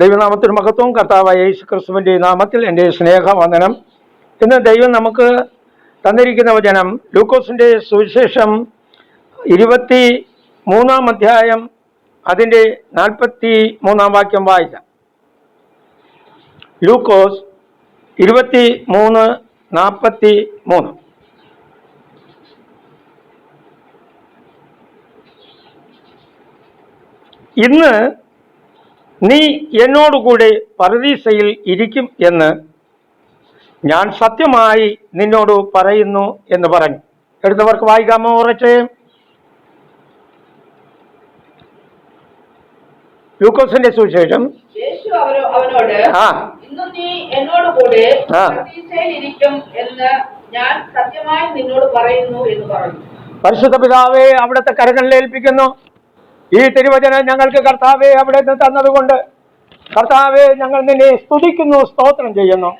ദൈവനാമത്തിന് മഹത്വവും കർത്താവായ യേശു ക്രിസ്തുവിന്റെ നാമത്തിൽ എന്റെ സ്നേഹവന്ദനം. ഇന്ന് ദൈവം നമുക്ക് തന്നിരിക്കുന്ന വചനം ലൂക്കോസിന്റെ സുവിശേഷം ഇരുപത്തി മൂന്നാം അധ്യായം അതിന്റെ നാൽപ്പത്തി മൂന്നാം വാക്യം വായിക്കാം. ലൂക്കോസ് ഇരുപത്തി മൂന്ന് നാൽപ്പത്തി മൂന്ന് ഇന്ന് നീ എന്നോടുകൂടെ പരദീസയിൽ ഇരിക്കും എന്ന് ഞാൻ സത്യമായി നിന്നോട് പറയുന്നു എന്ന് പറഞ്ഞു. എടുത്തവർക്ക് വായിക്കാമോ ഉറച്ച്. ലൂക്കോസിന്റെ സുവിശേഷം. ആ. പരിശുദ്ധ പിതാവെ അവിടുത്തെ കരങ്ങളിൽ ഏൽപ്പിക്കുന്നു. ഈ തിരുവചനം ഞങ്ങൾക്ക് കർത്താവെ അവിടെ നിന്ന് തന്നതുകൊണ്ട് കർത്താവെ ഞങ്ങൾ നിന്നെ സ്തുതിക്കുന്നു സ്തോത്രം ചെയ്യുന്നു.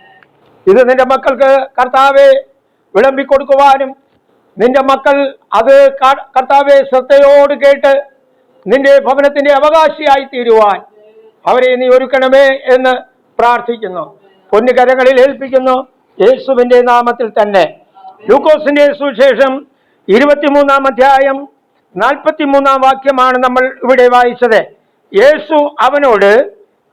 ഇത് നിന്റെ മക്കൾക്ക് കർത്താവെ വിളമ്പിക്കൊടുക്കുവാനും നിന്റെ മക്കൾ അത് കർത്താവെ ശ്രദ്ധയോട് കേട്ട് നിന്റെ ഭവനത്തിന്റെ അവകാശിയായി തീരുവാൻ അവരെ നീ ഒരുക്കണമേ എന്ന് പ്രാർത്ഥിക്കുന്നു. പൊന്നുകരങ്ങളിൽ ഏൽപ്പിക്കുന്നു. യേശുവിന്റെ നാമത്തിൽ തന്നെ. ലൂക്കോസിന്റെ സുവിശേഷം ഇരുപത്തിമൂന്നാം അധ്യായം നാൽപ്പത്തിമൂന്നാം വാക്യമാണ് നമ്മൾ ഇവിടെ വായിച്ചത്. യേശു അവനോട്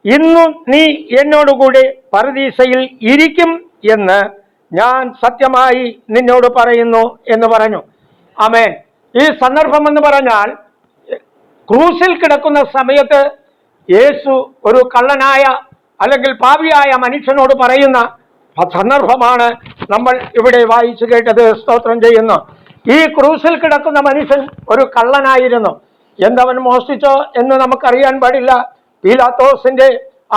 ഇന്നും നീ എന്നോടുകൂടെ പരദീസയിൽ ഇരിക്കും എന്ന് ഞാൻ സത്യമായി നിന്നോട് പറയുന്നു എന്ന് പറഞ്ഞു. ആമേൻ. ഈ സന്ദർഭം എന്ന് പറഞ്ഞാൽ ക്രൂസിൽ കിടക്കുന്ന സമയത്ത് യേശു ഒരു കള്ളനായ അല്ലെങ്കിൽ പാവിയായ മനുഷ്യനോട് പറയുന്ന സന്ദർഭമാണ് നമ്മൾ ഇവിടെ വായിച്ചു കേട്ടത്. സ്തോത്രം ചെയ്യുന്നു. ഈ ക്രൂസിൽ കിടക്കുന്ന മനുഷ്യൻ ഒരു കള്ളനായിരുന്നു. എന്തവൻ മോഷ്ടിച്ചോ എന്ന് നമുക്കറിയാൻ പാടില്ല. പീലാത്തോസിന്റെ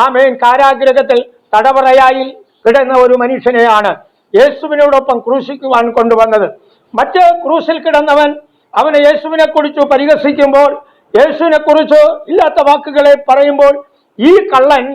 ആമേൻ കാരാഗ്രഹത്തിൽ തടവറയായി കിടന്ന ഒരു മനുഷ്യനെയാണ് യേശുവിനോടൊപ്പം ക്രൂശിക്കുവാൻ കൊണ്ടുവന്നത്. മറ്റ് ക്രൂസിൽ കിടന്നവൻ അവനെ യേശുവിനെ കുറിച്ച് പരിഹസിക്കുമ്പോൾ യേശുവിനെ കുറിച്ച് ഇല്ലാത്ത വാക്കുകളെ പറയുമ്പോൾ ഈ കള്ളൻ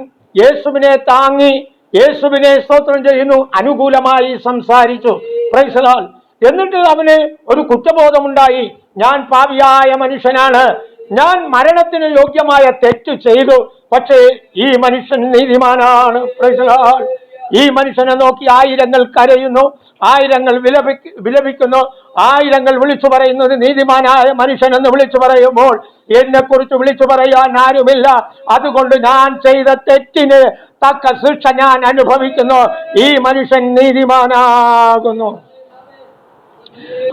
യേശുവിനെ താങ്ങി യേശുവിനെ സ്തോത്രം ചെയ്യുന്നു അനുകൂലമായി സംസാരിച്ചു. പ്രൈസലാൽ എന്നിട്ട് അവന് ഒരു കുറ്റബോധമുണ്ടായി. ഞാൻ പാവിയായ മനുഷ്യനാണ്. ഞാൻ മരണത്തിന് യോഗ്യമായ തെറ്റ് ചെയ്തു. പക്ഷേ ഈ മനുഷ്യൻ നീതിമാനാണ്. ഈ മനുഷ്യനെ നോക്കി ആയിരങ്ങൾ കരയുന്നു. ആയിരങ്ങൾ വിലപി വിലപിക്കുന്നു. ആയിരങ്ങൾ വിളിച്ചു പറയുന്നത് നീതിമാനായ മനുഷ്യൻ എന്ന് വിളിച്ചു പറയുമ്പോൾ എന്നെ കുറിച്ച് വിളിച്ചു പറയാൻ ആരുമില്ല. അതുകൊണ്ട് ഞാൻ ചെയ്ത തെറ്റിന് തക്ക ശിക്ഷ ഞാൻ അനുഭവിക്കുന്നു. ഈ മനുഷ്യൻ നീതിമാനാകുന്നു.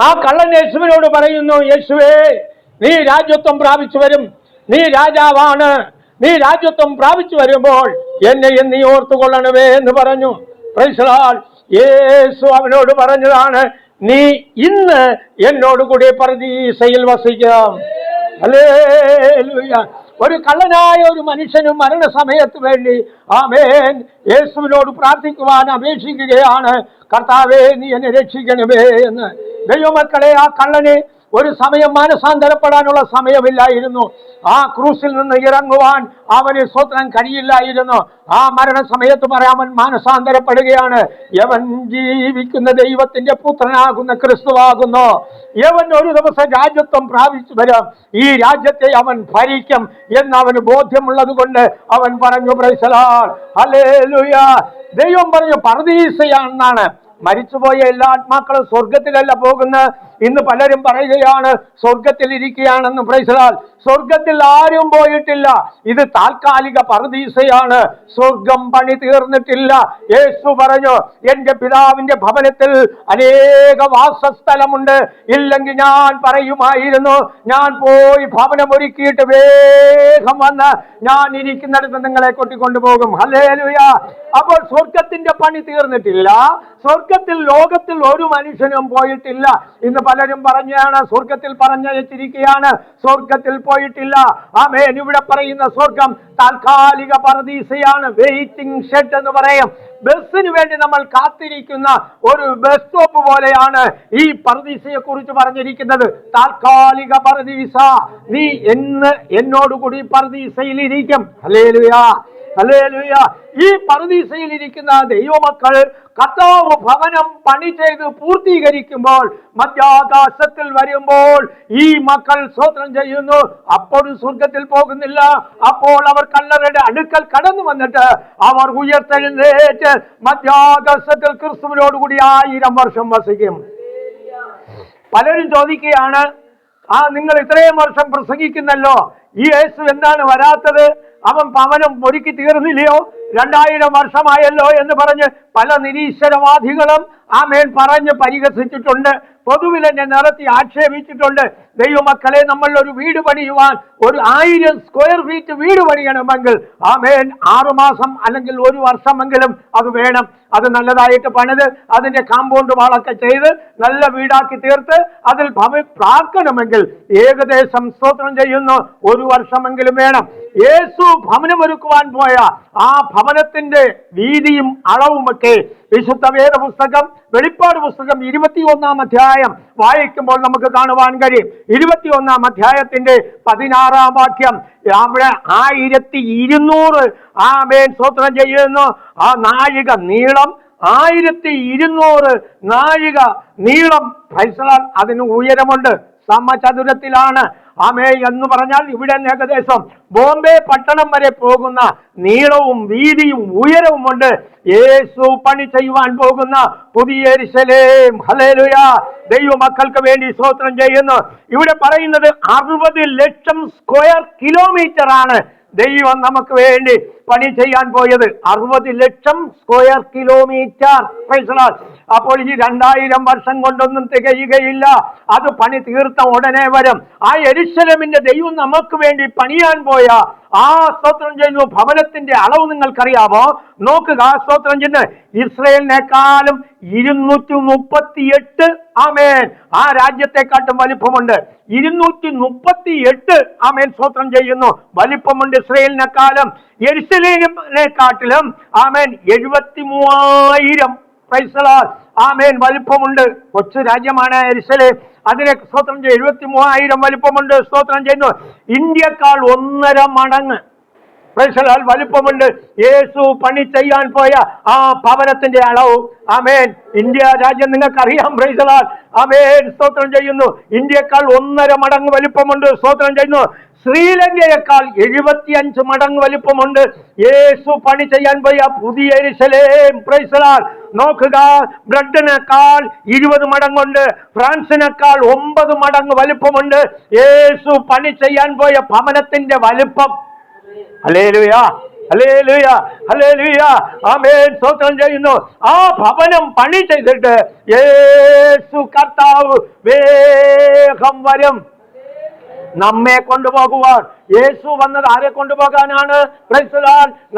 ആ കള്ളൻ യേശുവിനോട് പറയുന്നു യേശുവേ നീ രാജ്യത്വം പ്രാപിച്ചു വരും. നീ രാജാവാണ്. നീ രാജ്യത്വം പ്രാപിച്ചു വരുമ്പോൾ എന്നെ നീ ഓർത്തുകൊള്ളണമേ എന്ന് പറഞ്ഞു. യേശു അവനോട് പറഞ്ഞതാണ് നീ ഇന്ന് എന്നോട് കൂടി പ്രതീക്ഷയിൽ വസിക്കാം. ഒരു കള്ളനായ ഒരു മനുഷ്യനും മരണസമയത്ത് വേണ്ടി ആമേൻ. യേശുവിനോട് പ്രാർത്ഥിക്കുവാൻ അപേക്ഷിക്കുകയാണ്. കർത്താവേ നീ എന്നെ രക്ഷിക്കണമേ എന്ന് ദൈവമക്കളെ ആ കള്ളന് ഒരു സമയം മാനസാന്തരപ്പെടാനുള്ള സമയമില്ലായിരുന്നു. ആ ക്രൂസിൽ നിന്ന് ഇറങ്ങുവാൻ അവന് സ്വത്രം കഴിയില്ലായിരുന്നു. ആ മരണസമയത്ത് പറയാമൻ മാനസാന്തരപ്പെടുകയാണ് യവൻ ജീവിക്കുന്ന ദൈവത്തിന്റെ പുത്രനാകുന്ന ക്രിസ്തുവാകുന്നു. യവൻ ഒരു ദിവസം രാജ്യത്വം പ്രാപിച്ചു വരാം ഈ രാജ്യത്തെ അവൻ ഭരിക്കും എന്ന് അവന് ബോധ്യമുള്ളത് കൊണ്ട് അവൻ പറഞ്ഞു ദൈവം പറഞ്ഞു പർദീസയാണെന്നാണ്. മരിച്ചുപോയ എല്ലാ ആത്മാക്കളും സ്വർഗത്തിലല്ല പോകുന്നത്. ഇന്ന് പലരും പറയുകയാണ് സ്വർഗത്തിൽ ഇരിക്കുകയാണെന്ന് പ്രൈസലാൽ സ്വർഗത്തിൽ ആരും പോയിട്ടില്ല. ഇത് താൽക്കാലിക പറദീസയാണ് സ്വർഗം പണി തീർന്നിട്ടില്ല. യേശു പറഞ്ഞു എന്റെ പിതാവിന്റെ ഭവനത്തിൽ അനേക വാസസ്ഥലമുണ്ട്. ഇല്ലെങ്കിൽ ഞാൻ പറയുമായിരുന്നു ഞാൻ പോയി ഭവനം ഒരുക്കിയിട്ട് വേഗം വന്ന് ഞാൻ ഇരിക്കുന്നിടത്ത് നിങ്ങളെ കൊട്ടിക്കൊണ്ടുപോകും ഹല്ലേലൂയ. അപ്പോൾ സ്വർഗത്തിന്റെ പണി തീർന്നിട്ടില്ല. സ്വർഗത്തിൽ ലോകത്തിൽ ഒരു മനുഷ്യനും പോയിട്ടില്ല. ഇന്ന് പലരും പറഞ്ഞാണ് സ്വർഗത്തിൽ പറഞ്ഞയച്ചിരിക്കുകയാണ് സ്വർഗത്തിൽ പോയിട്ടില്ല. ആമേൻ. ഇവിടെ പറയുന്ന സ്വർഗം താൽക്കാലിക പറദീസയാണ് വെയിറ്റിംഗ് ഷെഡ് എന്ന് പറയും. ബസ്സിന് വേണ്ടി നമ്മൾ കാത്തിരിക്കുന്ന ഒരു ബസ് സ്റ്റോപ്പ് പോലെയാണ് ഈ പറദീസയെ കുറിച്ച് പറഞ്ഞിരിക്കുന്നത്. താൽക്കാലിക പറദീസ നീ എന്ന് എന്നോടുകൂടി പറദീസയിൽ ഇരിക്കും അല്ലേലുയാ ഈ പറുദീസയിൽ ഇരിക്കുന്ന ദൈവമക്കൾ കർത്താവ് ഭവനം പണി ചെയ്ത് പൂർത്തീകരിക്കുമ്പോൾ മധ്യാകാശത്തിൽ വരുമ്പോൾ ഈ മക്കൾ സ്വത്രം ചെയ്യുന്നു. അപ്പോഴും സ്വർഗത്തിൽ പോകുന്നില്ല. അപ്പോൾ അവർ കല്ലറയുടെ അടുക്കൽ കടന്നു വന്നിട്ട് അവർ ഉയർത്തെഴുന്നേറ്റ് മധ്യാകാശത്തിൽ ക്രിസ്തുവിനോടുകൂടി ആയിരം വർഷം വസിക്കും. പലരും ചോദിക്കുകയാണ് ആ നിങ്ങൾ ഇത്രയും വർഷം പ്രസംഗിക്കുന്നല്ലോ? ഈ യേശു എന്താണ് വരാത്തത്? അവൻ പവനം ഒരുക്കി തീർന്നില്ലയോ? രണ്ടായിരം വർഷമായല്ലോ എന്ന് പറഞ്ഞ് പല നിരീശ്വരവാദികളും ആമേൻ പറഞ്ഞ് പരിഹസിച്ചിട്ടുണ്ട്. പൊതുവിൽ എന്നെ നിറത്തി ആക്ഷേപിച്ചിട്ടുണ്ട്. ദൈവമക്കളെ നമ്മൾ ഒരു വീട് പണിയുവാൻ ഒരു ആയിരം സ്ക്വയർ ഫീറ്റ് വീട് പണിയണമെങ്കിൽ ആമേൻ ആറുമാസം അല്ലെങ്കിൽ ഒരു വർഷമെങ്കിലും അത് വേണം. അത് നല്ലതായിട്ട് പണിത് അതിന്റെ കാമ്പൗണ്ട് വാളൊക്കെ ചെയ്ത് നല്ല വീടാക്കി തീർത്ത് അതിൽ ഭവി പ്രാർത്ഥനമെങ്കിൽ ഏകദേശം സ്തോത്രം ചെയ്യുന്നു. ഒരു വർഷമെങ്കിലും വേണം. യേശു ഭവനമൊരുക്കുവാൻ പോയ ആ ഭവനത്തിന്റെ വീതിയും അളവുമൊക്കെ വിശുദ്ധ വേദ പുസ്തകം വെളിപ്പാട് പുസ്തകം ഇരുപത്തി ഒന്നാം അധ്യായം വായിക്കുമ്പോൾ നമുക്ക് കാണുവാൻ കഴിയും. ഇരുപത്തി ഒന്നാം അധ്യായത്തിന്റെ പതിനാറാം വാക്യം അവിടെ ആയിരത്തി ഇരുന്നൂറ് ആ മേൻ സ്വത്രം ചെയ്യുന്നു. ആ നാഴിക നീളം ആയിരത്തി ഇരുന്നൂറ് നാഴിക നീളം. ഫൈസലാൽ അതിന് ഉയരമുണ്ട്. സമചതുരത്തിലാണ്. ആമേ എന്ന് പറഞ്ഞാൽ ഇവിടെ ഏകദേശം ബോംബെ പട്ടണം വരെ പോകുന്ന നീളവും വീതിയും ഉയരവും ഉണ്ട് യേശു പണി ചെയ്യുവാൻ പോകുന്ന പുതിയ ദൈവമക്കൾക്ക് വേണ്ടി സ്തോത്രം ചെയ്യുന്നു. ഇവിടെ പറയുന്നത് അറുപത് ലക്ഷം സ്ക്വയർ കിലോമീറ്റർ ആണ് ദൈവം നമുക്ക് വേണ്ടി പണി ചെയ്യാൻ പോയത് അറുപത് ലക്ഷം സ്ക്വയർ കിലോമീറ്റർ. അപ്പോൾ ഈ രണ്ടായിരം വർഷം കൊണ്ടൊന്നും തികയുകയില്ല അത് പണി തീർത്ത ഉടനെ വരും ആ എരിശലമിന്റെ ദൈവം നമുക്ക് വേണ്ടി പണിയാൻ പോയ ആ സ്തോത്രം ചെയ്യുന്നു ഭവനത്തിന്റെ അളവ് നിങ്ങൾക്കറിയാമോ? നോക്കുക സ്തോത്രം ചെയ്യുന്ന ഇസ്രയേലിനേക്കാളും ഇരുന്നൂറ്റി മുപ്പത്തി എട്ട് ആമേൻ. ആ രാജ്യത്തെക്കാട്ടും വലിപ്പമുണ്ട്. ഇരുന്നൂറ്റി മുപ്പത്തി എട്ട് ആമേൻ സ്തോത്രം ചെയ്യുന്നു. വലിപ്പമുണ്ട് ഇസ്രയേലിനെക്കാളും. എരിശലേനെക്കാട്ടിലും ആമേൻ എഴുപത്തി മൂവായിരം ക്രൈസ്തലാൽ മേൽ വലിപ്പമുണ്ട്. കൊച്ചു രാജ്യമാണ് എരിശലേ. അതിനെ സ്തോത്രം ചെയ്യും. എഴുപത്തി മൂവായിരം വലിപ്പമുണ്ട്. സ്തോത്രം ചെയ്യുന്നു. ഇന്ത്യക്കാൾ ഒന്നര മടങ്ങ്. പ്രൈസലാൽ വലുപ്പമുണ്ട്. യേശു പണി ചെയ്യാൻ പോയ ആ ഭവനത്തിന്റെ അളവ്. അമേൻ ഇന്ത്യ രാജ്യം നിങ്ങൾക്ക് അറിയാം പ്രൈസലാൽ അമേൻ സ്തോത്രം ചെയ്യുന്നു. ഇന്ത്യക്കാൾ ഒന്നര മടങ്ങ് വലിപ്പമുണ്ട്. സ്തോത്രം ചെയ്യുന്നു. ശ്രീലങ്കയേക്കാൾ എഴുപത്തിയഞ്ച് മടങ്ങ് വലിപ്പമുണ്ട്. യേശു പണി ചെയ്യാൻ പോയ പുതിയ നോക്കുക ബ്രഡിനേക്കാൾ ഇരുപത് മടങ്ങുണ്ട്. ഫ്രാൻസിനേക്കാൾ ഒമ്പത് മടങ്ങ് വലിപ്പമുണ്ട്. യേശു പണി ചെയ്യാൻ പോയ ഭവനത്തിന്റെ വലിപ്പം ഹല്ലേലൂയ ഹല്ലേലൂയ ഹല്ലേലൂയ. ആമേൻ. സ്തോത്രം ചെയ്യുന്നു. ആ ഭവനം പണി ചെയ്തിട്ട് യേശു കർത്താവ് വേഗം വരും. നമ്മെ കൊണ്ടുപോകുവാൻ. യേശു വന്നത് ആരെ കൊണ്ടുപോകാനാണ്?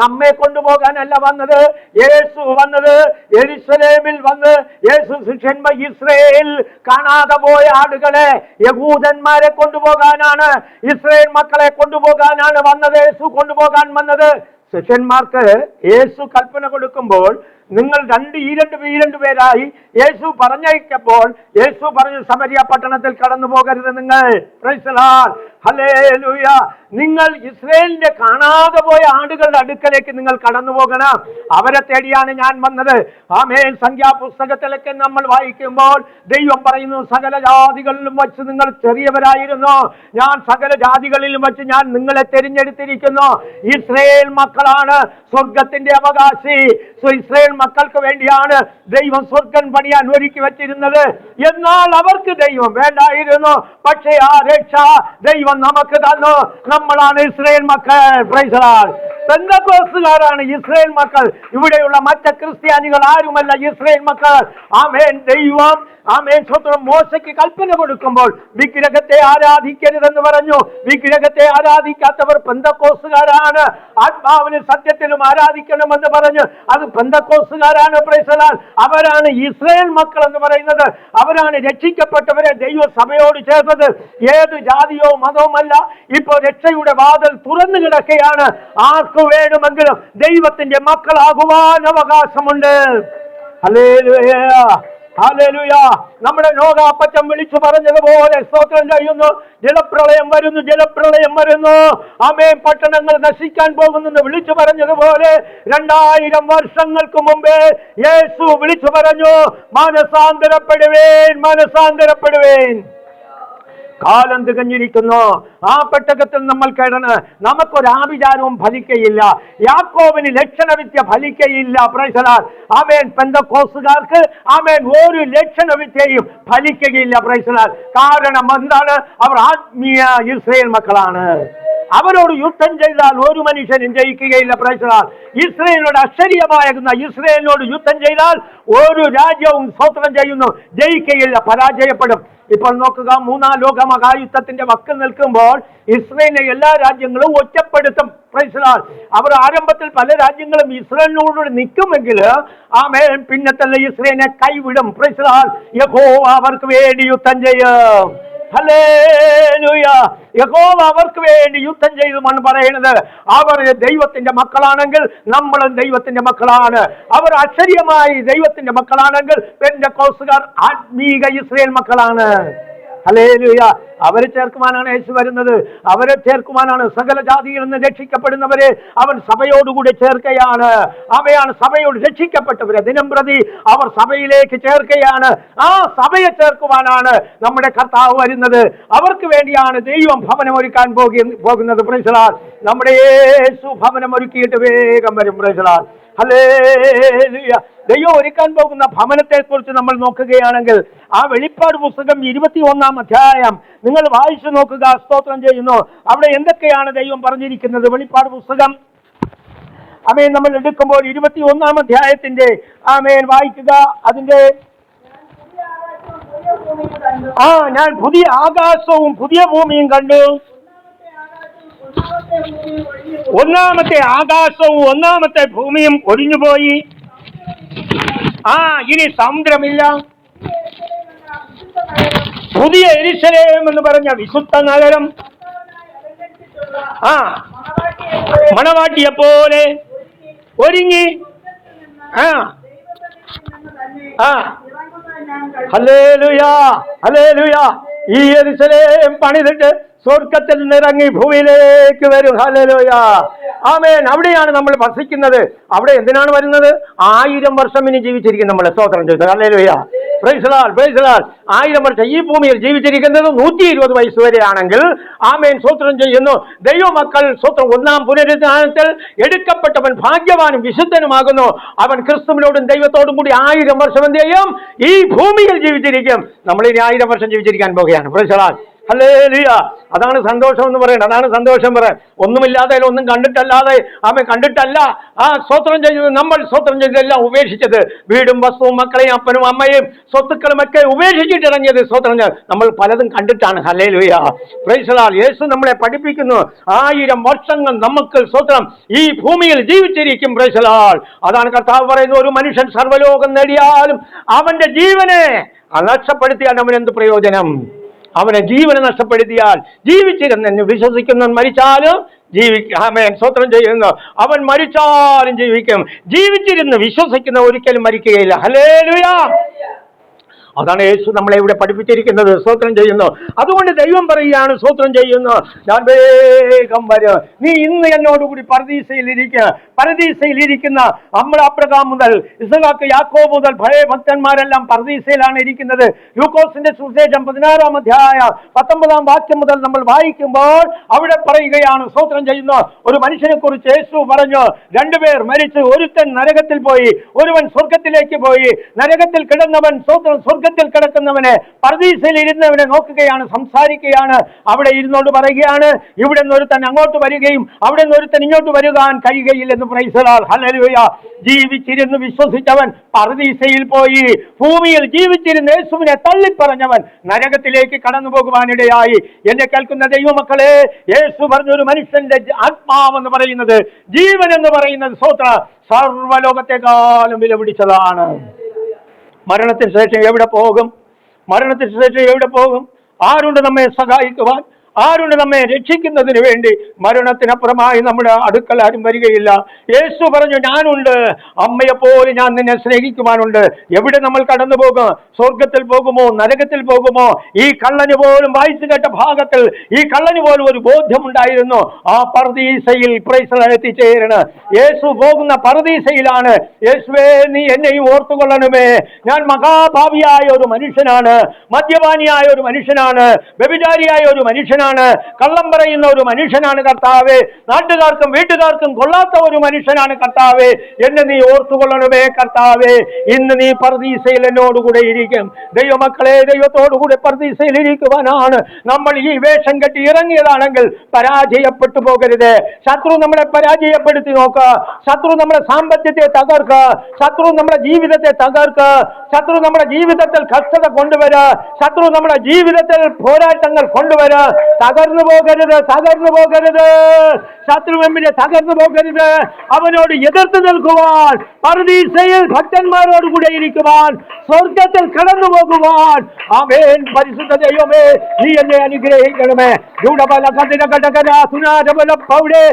നമ്മെ കൊണ്ടുപോകാനല്ല വന്നത്. യേശു വന്നത് എരിശലേമിൽ വന്ന് യേശു ശിഷ്യന്മ ഇസ്രയേൽ കാണാതെ പോയ ആടുകളെ യഹൂദന്മാരെ കൊണ്ടുപോകാനാണ്. ഇസ്രയേൽ മക്കളെ കൊണ്ടുപോകാനാണ് വന്നത്. യേശു കൊണ്ടുപോകാൻ വന്നത്. ശിഷ്യന്മാർക്ക് യേശു കൽപ്പന കൊടുക്കുമ്പോൾ നിങ്ങൾ രണ്ട് ഈ രണ്ട് ഈ പേരായി യേശു പറഞ്ഞയക്കപ്പോൾ യേശു പറഞ്ഞു സമരിയ പട്ടണത്തിൽ കടന്നു പോകരുത് നിങ്ങൾ. നിങ്ങൾ ഇസ്രയേലിന്റെ കാണാതെ പോയ ആടുകളുടെ അടുക്കലേക്ക് നിങ്ങൾ കടന്നു പോകണം. അവരെ തേടിയാണ് ഞാൻ വന്നത്. ആമേൻ. സംഖ്യാപുസ്തകത്തിലൊക്കെ നമ്മൾ വായിക്കുമ്പോൾ ദൈവം പറയുന്നു സകല ജാതികളിലും വച്ച് നിങ്ങൾ ചെറിയവരായിരുന്നു. ഞാൻ സകല ജാതികളിലും വച്ച് ഞാൻ നിങ്ങളെ തിരഞ്ഞെടുത്തിരിക്കുന്നു. ഇസ്രയേൽ മക്കളാണ് സ്വർഗത്തിന്റെ അവകാശി. ഇസ്രയേൽ മക്കൾക്ക് വേണ്ടിയാണ് ദൈവം സ്വർഗം പണിയാൻ ഒരുക്കി വെച്ചിരുന്നത്. എന്നാൽ അവർക്ക് ദൈവം വേണ്ടായിരുന്നു. പക്ഷേ ആ രക്ഷ ദൈവം നമുക്ക് തന്നു. നമ്മളാണ് ഇസ്രയേൽ മക്കൾ. ബന്ധക്കോസുകാരാണ് ഇസ്രയേൽ മക്കൾ. ഇവിടെയുള്ള മറ്റ് ക്രിസ്ത്യാനികൾ ആരുമല്ല ഇസ്രയേൽ മക്കൾ. ആമേൻ. ദൈവം ആമേൻ. സ്വന്തം മോശയ്ക്ക് കൽപ്പന കൊടുക്കുമ്പോൾ വിഗ്രഹത്തെ ആരാധിക്കരുതെന്ന് പറഞ്ഞു. വിഗ്രഹത്തെ ആരാധിക്കാത്തവർ ബന്ധക്കോസുകാരാണ് ആത്മാവിന് സത്യത്തിലും ആരാധിക്കണമെന്ന് പറഞ്ഞു. അത് ബന്ധക്കോസുകാരാണ് പ്രൈസലാൽ. അവരാണ് ഇസ്രയേൽ മക്കൾ എന്ന് പറയുന്നത്. അവരാണ് രക്ഷിക്കപ്പെട്ടവരെ ദൈവസഭയോട് ചേർന്നത് ഏത് ജാതിയോ മതവുമല്ല. ഇപ്പോൾ രക്ഷയുടെ വാതിൽ തുറന്നു കിടക്കുകയാണ്. ആർക്ക് വേണമെങ്കിലും ദൈവത്തിന്റെ മക്കളാകുവാൻ അവകാശമുണ്ട്. നമ്മുടെ നോക അപ്പച്ചൻ വിളിച്ചു പറഞ്ഞതുപോലെ സ്തോത്രം ചെയ്യുന്നു. ജലപ്രളയം വരുന്നു ജലപ്രളയം വരുന്നു. അമേ പട്ടണങ്ങൾ നശിക്കാൻ പോകുന്നെന്ന് വിളിച്ചു പറഞ്ഞതുപോലെ രണ്ടായിരം വർഷങ്ങൾക്ക് മുമ്പേ യേശു വിളിച്ചു പറഞ്ഞു മനസാന്തരപ്പെടുവേൻ മനസാന്തരപ്പെടുവേൻ കാലം തികഞ്ഞിരിക്കുന്നു. ആ പെട്ടകത്തിൽ നമ്മൾ കിടന്ന് നമുക്കൊരാഭിചാരവും ഫലിക്കയില്ല. യാക്കോവിന് ലക്ഷണവിദ്യ ഫലിക്കയില്ല. പ്രൈസലാൽ ആമേൻ. പെന്തക്കോസുകാർക്ക് ആമേൻ. ഒരു ലക്ഷണവിദ്യയും ഫലിക്കുകയില്ല പ്രൈസലാൽ കാരണം എന്താണ്? അവർ ആത്മീയ ഇസ്രയേൽ മക്കളാണ്. അവരോട് യുദ്ധം ചെയ്താൽ ഒരു മനുഷ്യനും ജയിക്കുകയില്ല പ്രൈസലാൽ ഇസ്രയേലിനോട് അശ്ചര്യമായിരുന്ന ഇസ്രയേലിനോട് യുദ്ധം ചെയ്താൽ ഒരു രാജ്യവും സ്വത്രം ചെയ്യുന്നു ജയിക്കുകയില്ല പരാജയപ്പെടും. ഇപ്പോൾ നോക്കുക മൂന്നാം ലോക മഹായുദ്ധത്തിന്റെ വക്കിൽ നിൽക്കുമ്പോൾ ഇസ്രയേലിനെ എല്ലാ രാജ്യങ്ങളും ഒറ്റപ്പെടുത്തും പ്രശ്നാൽ അവർ ആരംഭത്തിൽ പല രാജ്യങ്ങളും ഇസ്രയേലിനോട് നിൽക്കുമെങ്കിൽ ആ മേൽ പിന്നത്തല്ല ഇസ്രയേലിനെ കൈവിടും പ്രശ്നാൽ യഹോ അവർക്ക് വേണ്ടി യുദ്ധം ചെയ്യും. യഹോവ അവർക്ക് വേണ്ടി യുദ്ധം ചെയ്തുമാണ് പറയുന്നത് അവർ ദൈവത്തിന്റെ മക്കളാണെങ്കിൽ നമ്മളും ദൈവത്തിന്റെ മക്കളാണ്. അവർ അക്ഷരീയമായി ദൈവത്തിന്റെ മക്കളാണെങ്കിൽ എന്റെ കോസുകാർ ആത്മീക ഇസ്രയേൽ മക്കളാണ്. ഹല്ലേലൂയ. അവരെ ചേർക്കുവാനാണ് യേശു വരുന്നത്. അവരെ ചേർക്കുവാനാണ് സകല ജാതിയിൽ നിന്ന് രക്ഷിക്കപ്പെടുന്നവരെ അവൻ സഭയോടുകൂടി ചേർക്കുകയാണ് അവയാണ് സഭയോട് രക്ഷിക്കപ്പെട്ടവരെ. ദിനം പ്രതി അവർ സഭയിലേക്ക് ചേർക്കുകയാണ് ആ സഭയെ ചേർക്കുവാനാണ് നമ്മുടെ കർത്താവ് വരുന്നത്. അവർക്ക് വേണ്ടിയാണ് ദൈവം ഭവനം ഒരുക്കാൻ പോകി പോകുന്നത്. പ്രൈസലാൽ നമ്മുടെ യേശു ഭവനം ഒരുക്കിയിട്ട് വേഗം വരും. പ്രൈസലാൽ ഹല്ലേലൂയ. ദൈവം ഒരുക്കാൻ പോകുന്ന ഭവനത്തെ കുറിച്ച് നമ്മൾ നോക്കുകയാണെങ്കിൽ ആ വെളിപ്പാട് പുസ്തകം ഇരുപത്തി ഒന്നാം അധ്യായം നിങ്ങൾ വായിച്ചു നോക്കുക സ്തോത്രം ചെയ്യുന്നു. അവിടെ എന്തൊക്കെയാണ് ദൈവം പറഞ്ഞിരിക്കുന്നത്? വെളിപ്പാട് പുസ്തകം. അമേൻ നമ്മൾ എടുക്കുമ്പോൾ ഇരുപത്തി ഒന്നാം അധ്യായത്തിന്റെ ആമേൻ. വായിക്കുക. അതിന്റെ ആ ഞാൻ പുതിയ ആകാശവും പുതിയ ഭൂമിയും കണ്ടു. ഒന്നാമത്തെ ആകാശവും ഒന്നാമത്തെ ഭൂമിയും ഒഴിഞ്ഞുപോയി ആ ഇനി സമുദ്രമില്ല പുതിയ എരിശലേം എന്ന് പറഞ്ഞ വിശുദ്ധ നഗരം. ആ മണവാട്ടിയെ പോലെ ഒരുങ്ങി. ആ ഈ എരിശലേം പണിതിട്ട് സ്വർഗത്തിൽ നിന്നിറങ്ങി ഭൂമിയിലേക്ക് വരും. ഹല്ലേലൂയ. ആമേൻ. അവിടെയാണ് നമ്മൾ വസിക്കുന്നത്. അവിടെ എന്തിനാണ് വരുന്നത്? ആയിരം വർഷം ഇനി ജീവിച്ചിരിക്കും നമ്മൾ സ്തോത്രം ചെയ്തത് ഹല്ലേലൂയ. പ്രൈസലാൽ പ്രൈസലാൽ ആയിരം വർഷം ഈ ഭൂമിയിൽ ജീവിച്ചിരിക്കുന്നത് നൂറ്റി ഇരുപത് വയസ്സ് വരെയാണെങ്കിൽ ആമേൻ സ്വത്രം ചെയ്യുന്നു. ദൈവമക്കൾ സ്വത്രം ഒന്നാം പുനരുദ്ധാനത്തിൽ എടുക്കപ്പെട്ടവൻ ഭാഗ്യവാനും വിശുദ്ധനുമാകുന്നു. അവൻ ക്രിസ്തുവിനോടും ദൈവത്തോടും കൂടി ആയിരം വർഷം എന്ത് ചെയ്യും? ഈ ഭൂമിയിൽ ജീവിച്ചിരിക്കും. നമ്മൾ ഇനി ആയിരം വർഷം ജീവിച്ചിരിക്കാൻ പോകുകയാണ് പ്രൈസലാൽ ഹല്ലേലൂയ. അതാണ് സന്തോഷം എന്ന് പറയുന്നത്. അതാണ് സന്തോഷം പറയാൻ. ഒന്നുമില്ലാതെ ഒന്നും കണ്ടിട്ടല്ലാതെ ആമെ കണ്ടിട്ടല്ല. ആ സ്വത്രം ചെയ്തത് നമ്മൾ സ്വത്രം ചെയ്തെല്ലാം ഉപേക്ഷിച്ചത് വീടും വസ്തുവും മക്കളെയും അപ്പനും അമ്മയും സ്വത്തുക്കളും ഒക്കെ ഉപേക്ഷിച്ചിട്ട് ഇറങ്ങിയത് സ്വത്രം നമ്മൾ പലതും കണ്ടിട്ടാണ്. ഹല്ലേലൂയ. പ്രൈസലാൽ യേശു നമ്മളെ പഠിപ്പിക്കുന്നു. ആയിരം വർഷങ്ങൾ നമുക്ക് സ്വത്രം ഈ ഭൂമിയിൽ ജീവിച്ചിരിക്കും. പ്രൈസലാൽ അതാണ് കർത്താവ് പറയുന്നത്. ഒരു മനുഷ്യൻ സർവലോകം നേടിയാലും അവന്റെ ജീവനെ നഷ്ടപ്പെടുത്തിയാൽ അവനെന്ത് പ്രയോജനം? അവനെ ജീവനെ നഷ്ടപ്പെടുത്തിയാൽ ജീവിച്ചിരുന്നെന്ന് വിശ്വസിക്കുന്നവൻ മരിച്ചാലും ജീവിക്കും ആമേൻ സ്വത്രം ചെയ്യുന്നു. അവൻ മരിച്ചാലും ജീവിക്കും. ജീവിച്ചിരുന്ന് വിശ്വസിക്കുന്ന ഒരിക്കലും മരിക്കുകയില്ല. ഹലേലുയാ അതാണ് യേശു നമ്മളെ ഇവിടെ പഠിപ്പിച്ചിരിക്കുന്നത്. സ്തോത്രം ചെയ്യുന്നു. അതുകൊണ്ട് ദൈവം പറയുകയാണ് സ്തോത്രം ചെയ്യുന്നു. ഞാൻ വേഗം വരും. നീ ഇന്ന് എന്നോടുകൂടി പരദീസയിലിരിക്കുക പരദീസയിലിരിക്കുന്ന അബ്രഹാം മുതൽ ഇസഹാക്ക് യാക്കോ മുതൽ ഭയഭക്തന്മാരെല്ലാം പരദീസയിലാണ് ഇരിക്കുന്നത്. യൂക്കോസിന്റെ സുശേഷം പതിനാറാം അധ്യായ പത്തൊമ്പതാം വാക്യം മുതൽ നമ്മൾ വായിക്കുമ്പോൾ അവിടെ പറയുകയാണ് സ്തോത്രം ചെയ്യുന്നു. ഒരു മനുഷ്യനെ കുറിച്ച് യേശു പറഞ്ഞു രണ്ടുപേർ മരിച്ചു. ഒരുത്തൻ നരകത്തിൽ പോയി ഒരുവൻ സ്വർഗത്തിലേക്ക് പോയി. നരകത്തിൽ കിടന്നവൻ സ്തോത്രം സ്വർഗത്തിൽ കിടക്കുന്നവനെ പരദീസയിൽ ഇരുന്നവനെ നോക്കുകയാണ് സംസാരിക്കുകയാണ്. അവിടെ ഇരുന്നോട് പറയുകയാണ് ഇവിടെ നിന്ന് ഒരുത്തൻ അങ്ങോട്ട് വരികയും അവിടെ നിന്ന് ഒരുത്തൻ ഇങ്ങോട്ട് വരുവാൻ കഴിയുകയില്ലെന്ന് പ്രൈസലാൽ ഹലരുയ ജീവിച്ചിരുന്ന് വിശ്വസിച്ചവൻ പറദീസയിൽ പോയി. ഭൂമിയിൽ ജീവിച്ചിരുന്ന യേശുവിനെ തള്ളിപ്പറഞ്ഞവൻ നരകത്തിലേക്ക് കടന്നു പോകുവാനിടയായി എന്നെ കേൾക്കുന്ന ദൈവമക്കളെ യേശു പറഞ്ഞൊരു മനുഷ്യന്റെ ആത്മാവെന്ന് പറയുന്നത് ജീവൻ എന്ന് പറയുന്നത് സ്വത്ര സർവലോകത്തെക്കാളും വില പിടിച്ചതാണ് മരണത്തിന് ശേഷം എവിടെ പോകും? മരണത്തിന് ശേഷം എവിടെ പോകും? ആരുണ്ട് നമ്മെ സഹായിക്കുവാൻ? ആരുണ്ട് നമ്മെ രക്ഷിക്കുന്നതിന് വേണ്ടി? മരണത്തിനപ്പുറമായി നമ്മുടെ അടുക്കൽ ആരും വരികയില്ല. യേശു പറഞ്ഞു ഞാനുണ്ട്. അമ്മയെപ്പോലെ ഞാൻ നിന്നെ സ്നേഹിക്കുവാനുണ്ട്. എവിടെ നമ്മൾ കടന്നു പോകും? സ്വർഗത്തിൽ പോകുമോ? നരകത്തിൽ പോകുമോ? ഈ കള്ളന് പോലും വായിച്ചു കേട്ട ഭാഗത്തിൽ ഈ കള്ളന് പോലും ഒരു ബോധ്യമുണ്ടായിരുന്നു. ആ പർദീസയിൽ എത്തിച്ചേരണ് യേശു പോകുന്ന പർദീസയിലാണ്. യേശുവേ നീ എന്നെയും ഓർത്തുകൊള്ളണമേ. ഞാൻ മഹാഭാവിയായ ഒരു മനുഷ്യനാണ്. മദ്യപാനിയായ ഒരു മനുഷ്യനാണ്. വ്യഭിചാരിയായ ഒരു മനുഷ്യനാണ്. കള്ളം പറയുന്ന ഒരു മനുഷ്യനാണ് കർത്താവ്. നാട്ടുകാർക്കും വീട്ടുകാർക്കും കൊള്ളാത്ത ഒരു മനുഷ്യനാണ് കർത്താവ്. എന്നെ നീ ഓർത്തുകൊള്ളണമേ കർത്താവ്. ഇന്ന് നീ പർദീസയിൽ എന്നോടുകൂടെ ഇരിക്കും. ദൈവമക്കളെ ദൈവത്തോടുകൂടെ പർദീസയിൽ ഇരിക്കുവാനാണ്. നമ്മൾ ഈ വേഷം കെട്ടി ഇറങ്ങിയതാണെങ്കിൽ പരാജയപ്പെട്ടു പോകരുത്. ശത്രു നമ്മളെ പരാജയപ്പെടുത്തി നോക്കുക ശത്രു നമ്മുടെ സാമ്പത്തികത്തെ തകർക്കുക ശത്രു നമ്മുടെ ജീവിതത്തെ തകർക്കുക ശത്രു നമ്മുടെ ജീവിതത്തിൽ കഷ്ടത കൊണ്ടുവരിക ശത്രു നമ്മുടെ ജീവിതത്തിൽ പോരാട്ടങ്ങൾ കൊണ്ടുവരിക തകർന്നു പോകരുത് തകർന്നു പോകരുത്. ശത്രുവെമ്പിനെ തകർന്നു പോകരുത്. അവനോട് എതിർത്ത് നിൽക്കുവാൻ പർദീസയിൽ ഭക്തന്മാരോട് കൂടെ ഇരിക്കുവാൻ സ്വർഗത്തിൽ കടന്നു പോകുവാൻ. അവേൻ പരിശുദ്ധ ദൈവമേ നീ എന്നെ അനുഗ്രഹിക്കണമേ. ഗൂഢബല കതിര ഘടകര സുനാരബല പൗടെ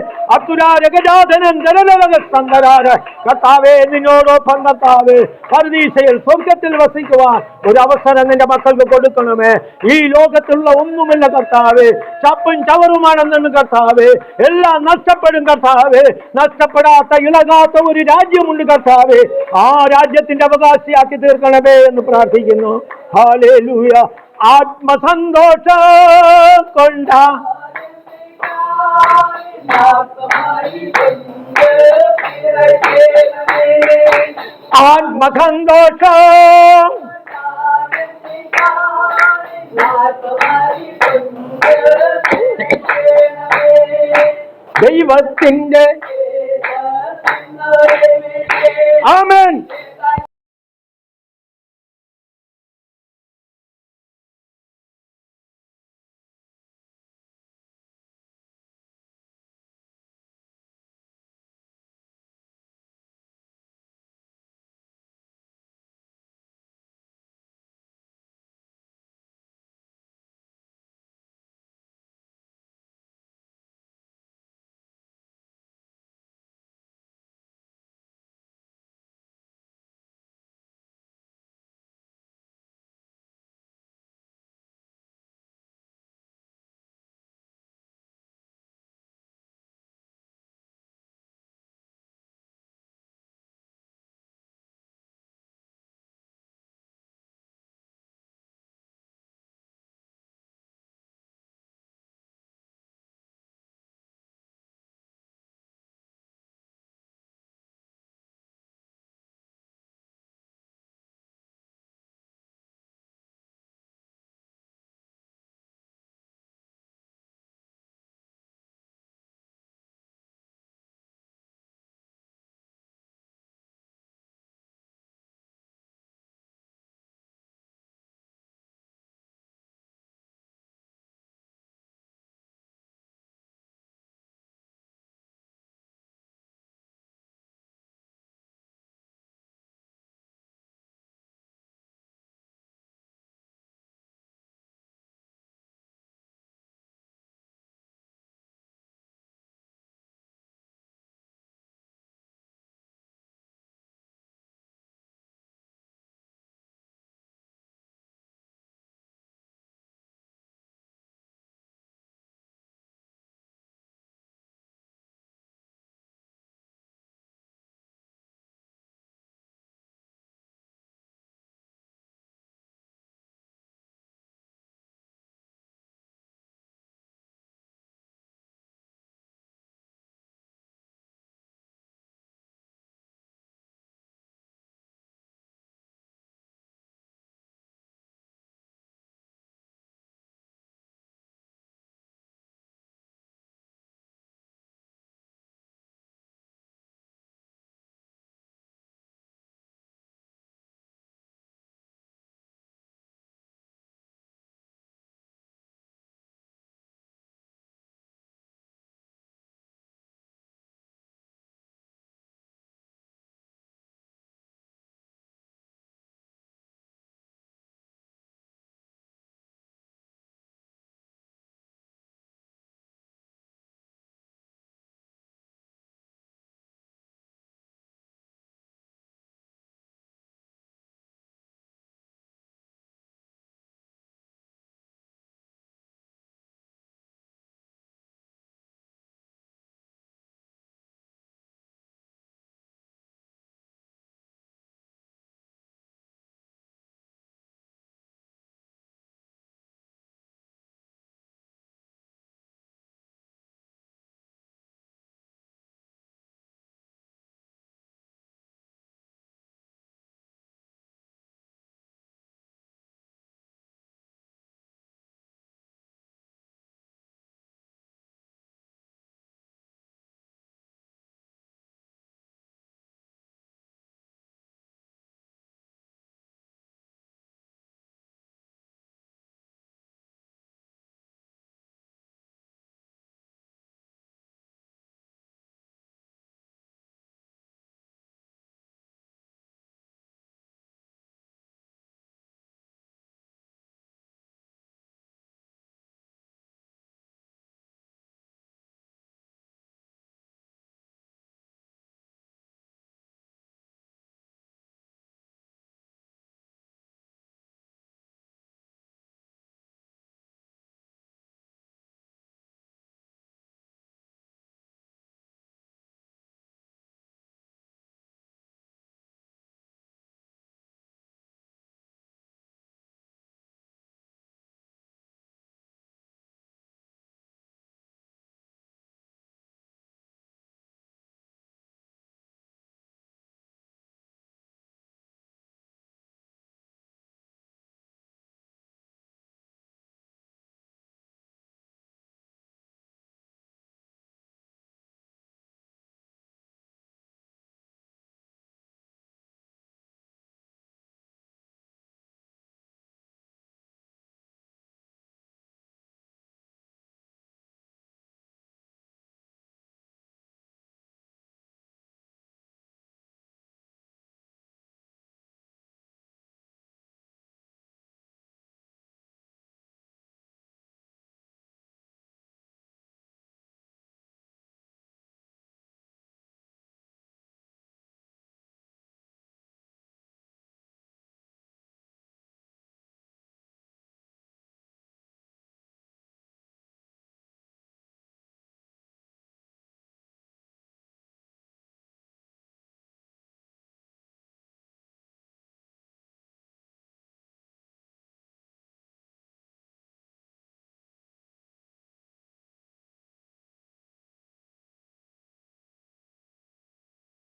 ധനലകസ്തങ്കരാര കർത്താവേ നിന്നോടൊപ്പം പങ്കത്താവേ പർദീസയിൽ സ്വർഗത്തിൽ വസിക്കുവാൻ ഒരു അവസരം നിന്റെ മക്കൾക്ക് കൊടുക്കണമേ. ഈ ലോകത്തുള്ള ഒന്നുമില്ല കർത്താവേ. ചപ്പും ചവറുമാണെന്നു കർത്താവേ എല്ലാം നഷ്ടപ്പെടും കർത്താവേ നഷ്ടപ്പെടാത്ത ഇളകാത്ത ഒരു രാജ്യമുണ്ട് കർത്താവേ ആ രാജ്യത്തിന്റെ അവകാശിയാക്കി തീർക്കണമേ എന്ന് പ്രാർത്ഥിക്കുന്നു. ഹാലേലൂയ ആത്മസന്തോഷം കൊണ്ട ആത്മസന്തോഷം. ദൈവത്തിന്റെ ആമേൻ